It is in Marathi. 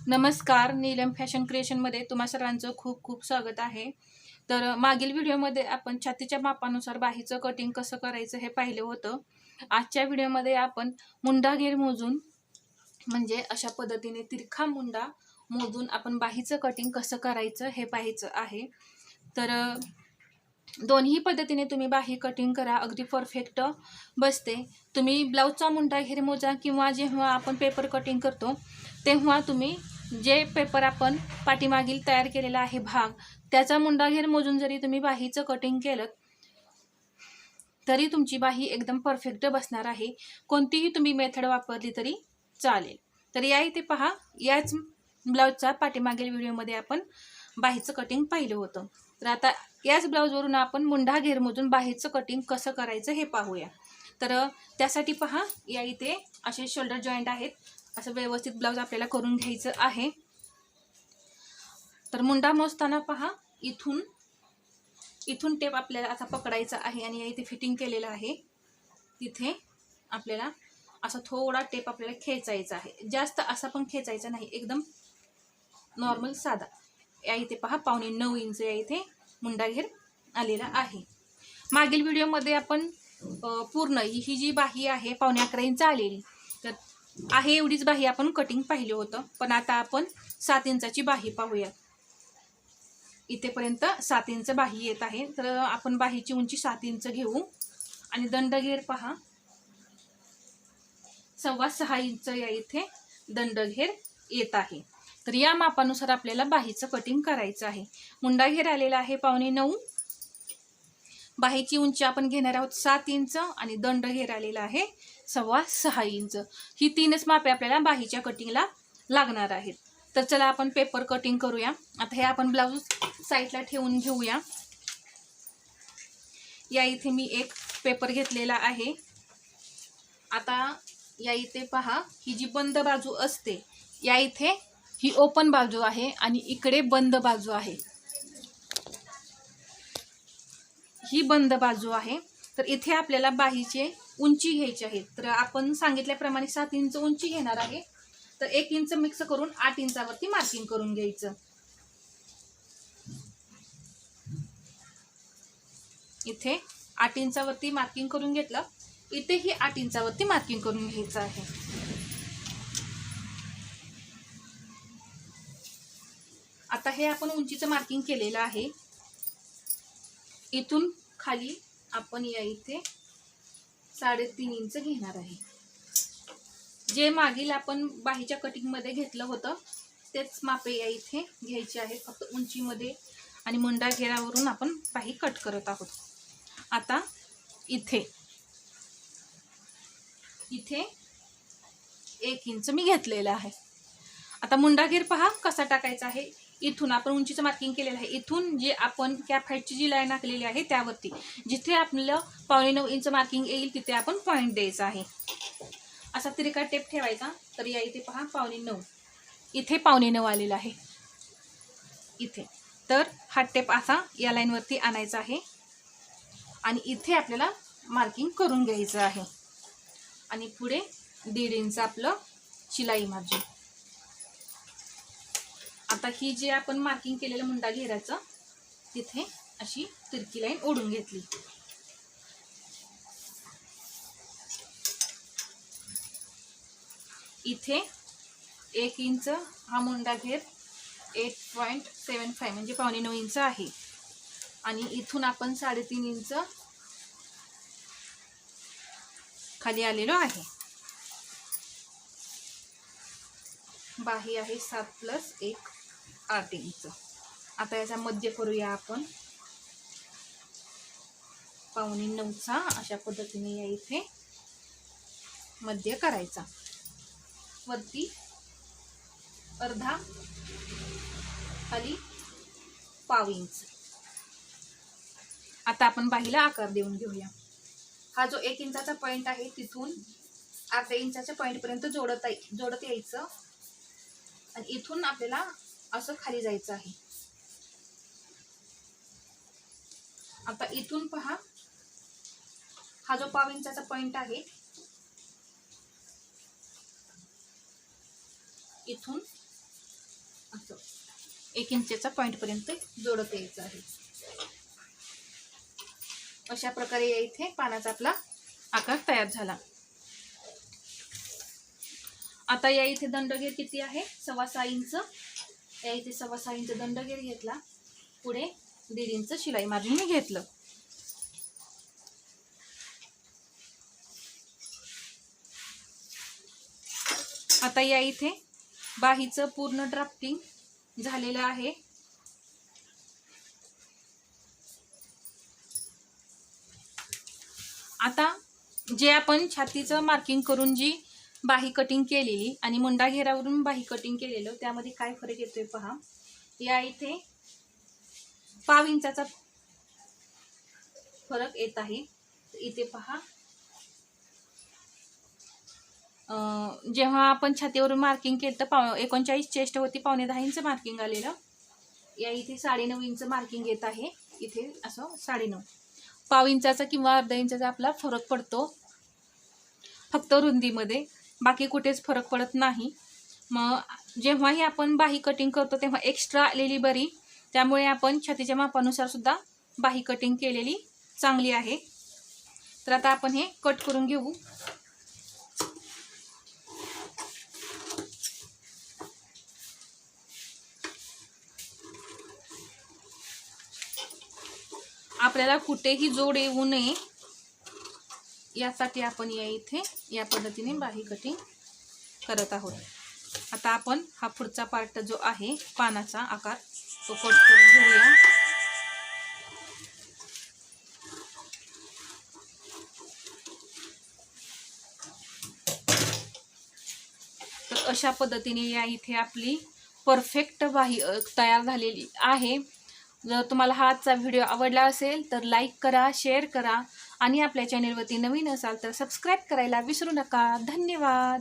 नमस्कार नीलम फॅशन क्रिएशनमध्ये तुम्हा सर्वांचं खूप खूप स्वागत आहे. तर मागील व्हिडिओमध्ये आपण छातीच्या मापानुसार बाहीचं कटिंग कसं करायचं हे पाहिलं होतं. आजच्या व्हिडिओमध्ये आपण मुंडा घेर मोजून म्हणजे अशा पद्धतीने तिरखा मुंडा मोजून आपण बाहीचं कटिंग कसं करायचं हे पाहायचं आहे. तर दोन्ही पद्धतीने तुम्ही बाही कटिंग करा. अगदी परफेक्ट बसते. तुम्ही ब्लाऊजचा मुंडा हिरमोजा मोजा किंवा जेव्हा आपण पेपर कटिंग करतो तेव्हा तुम्ही जे पेपर आपण पाठीमागील तयार केलेला आहे भाग त्याचा मुंडा घेर मोजून जरी तुम्ही बाहीचं कटिंग केलं तरी तुमची बाही एकदम परफेक्ट बसणार आहे. कोणतीही तुम्ही मेथड वापरली तरी चालेल. तर या इथे पहा याच ब्लाऊजचा पाठीमागील व्हिडिओमध्ये आपण बाहीचं कटिंग पाहिलं होतं. तर आता याच ब्लाऊजवरून आपण मुंडा घेरमधून बाहेरचं कटिंग कसं करायचं हे पाहूया. तर त्यासाठी पहा या इथे असे शोल्डर जॉईंट आहेत. असं व्यवस्थित ब्लाऊज आपल्याला करून घ्यायचं आहे. तर मुंडा मोजताना पहा इथून इथून टेप आपल्याला असा पकडायचा आहे आणि या इथे फिटिंग केलेलं आहे. तिथे आपल्याला असा थोडा टेप आपल्याला खेचायचा आहे. जास्त असा पण खेचायचा नाही. एकदम नॉर्मल साधा. या इथे पहा पावणे नऊ इंच या इथे मुंडाघेर आलेला आहे. मागील व्हिडिओमध्ये आपण पूर्ण ही ही जी बाही आहे पावणे अकरा इंच आलेली तर आहे एवढीच बाही आपण कटिंग पाहिलं होतं. पण आता आपण सात इंचाची बाही पाहूया इथेपर्यंत सात इंच बाही येत आहे. तर आपण बाहीची उंची सात इंच घेऊ. आणि दंडघेर पहा. सव्वा सहा इंच या इथे दंडघेर येत आहे. तर या मापानुसार आपल्याला बाहीचं कटिंग करायचं आहे. मुंडा घेर आलेला आहे पावणे नऊ. बाहीची उंची आपण घेणार आहोत सात इंच आणि दंड घेर आलेला आहे सव्वा सहा इंच. ही तीनच मापे आपल्याला बाहीच्या कटिंगला लागणार आहेत. तर चला आपण पेपर कटिंग करूया. आता हे आपण ब्लाऊज साईडला ठेवून घेऊया. या इथे मी एक पेपर घेतलेला आहे. आता या इथे पहा ही जी बंद बाजू असते या इथे ही ओपन बाजू आहे आणि इकडे बंद बाजू आहे. ही बंद बाजू आहे. तर इथे आपल्याला बाहीचे उंची घ्यायची आहे. तर आपण सांगितल्याप्रमाणे सात इंच उंची घेणार आहे. तर एक इंच मिक्स करून आठ इंचावरती मार्किंग करून घ्यायचं. इथे आठ इंचावरती मार्किंग करून घेतलं. इथेही आठ इंचावरती मार्किंग करून घ्यायचं आहे. आता हे आपण उंचीचं मार्किंग केलेलं आहे. इथून खाली आपण या इथे साडेतीन इंच घेणार आहे. जे मागील आपण बाहीच्या कटिंगमध्ये घेतलं होतं तेच मापे या इथे घ्यायचे आहे. फक्त उंचीमध्ये आणि मुंडा घेरावरून आपण बाही कट करत आहोत. आता इथे इथे एक इंच मी घेतलेलं आहे. आता मुंडा घेर पहा कसा टाकायचा आहे. इथून आपण उंचीचं मार्किंग केलेलं आहे. इथून जे आपण कॅप हाईटची जी लाईन आखलेली आहे त्यावरती. जिथे आपलं पावणे नऊ इंच मार्किंग येईल तिथे आपण पॉईंट द्यायचा आहे. असा तिरका टेप ठेवायचा? तर या इथे पहा पावणे नऊ. इथे पावणे नऊ आलेला आहे. इथे. तर हा टेप असा या लाईनवरती आणायचा आहे. आणि इथे आपल्याला मार्किंग करून घ्यायचं आहे. आणि पुढे दीड इंच आपलं शिलाई मार्जिन. आता ही जे आपण मार्किंग केलेलं मुंडा घेरायचं तिथे अशी तिरकी लाईन ओढून घेतली. इथे एक इंच हा मुंडा घेर एट पॉईंट सेवन फाय म्हणजे पावणे नऊ इंच आहे. आणि इथून आपण साडेतीन इंच खाली आलेलो आहे. बाही आहे सात प्लस एक. आठ इंच आता याचा मध्य करूया आपण. पावणे नऊचा अशा पद्धतीने या इथे मध्य करायचा. वरती अर्धा खाली पाव इंच. आता आपण बाहीला आकार देऊन घेऊया. हा जो एक इंचाचा पॉईंट आहे तिथून अर्ध्या इंचाच्या पॉईंटपर्यंत जोडत आहे जोडत यायचं. आणि इथून आपल्याला असं खाली जायचं आहे. आता इथून पहा. हा जो पाव इंचाचा पॉइंट आहे इथून एक इंचेचा पॉईंटपर्यंत जोडत यायचं आहे. अशा प्रकारे या इथे पानाचा आपला आकार तयार झाला. आता या इथे दंडगीर किती आहे? सव्वा सहा इंच. या इथे सव्वा सहा इंच दंडगेर घेतला. पुढे दीड इंच शिलाई मार्जिन मी घेतलं. आता या इथे बाहीचं पूर्ण ड्राफ्टिंग झालेलं आहे. आता जे आपण छातीचं मार्किंग करून जी बाही कटिंग केलेली आणि मुंडा घेरावरून बाही कटिंग केलेलं. त्यामध्ये काय फरक येतोय पहा. या इथे पाव इंचाचा फरक येत आहे. इथे पहा. जेव्हा आपण छातीवरून मार्किंग केलं तर पाव एकोणचाळीस चेस्ट होती पावणे दहा इंच मार्किंग आलेलं. या इथे साडेनऊ इंच मार्किंग येत आहे. इथे असं साडेनऊ. पाव इंचाचा किंवा अर्धा इंचाचा आपला फरक पडतो. फक्त रुंदीमध्ये. बाकी कुठेच फरक पडत नाही. मग जेव्हाही आपण बाही कटिंग करतो तेव्हा एक्स्ट्रा आलेली बरी. त्यामुळे आपण छातीच्या मापानुसार सुद्धा बाही कटिंग केलेली चांगली आहे. तर आता आपण हे कट करून घेऊ. आपल्याला कुठेही जोड येऊ नये. यासाठी आपण या इथे या पद्धतीने बाही कटिंग करत आहोत. आता आपण हा पुढचा पार्ट जो आहे पानाचा आकार तो कट करून घेऊया. तर अशा पद्धतीने या इथे आपली परफेक्ट बाही तयार झालेली आहे. जर तुम्हाला हा आजचा व्हिडिओ आवडला असेल तर लाईक करा शेअर करा. आणि आपल्या चॅनेलवरती नवीन असाल तर सबस्क्राईब करायला विसरू नका. धन्यवाद.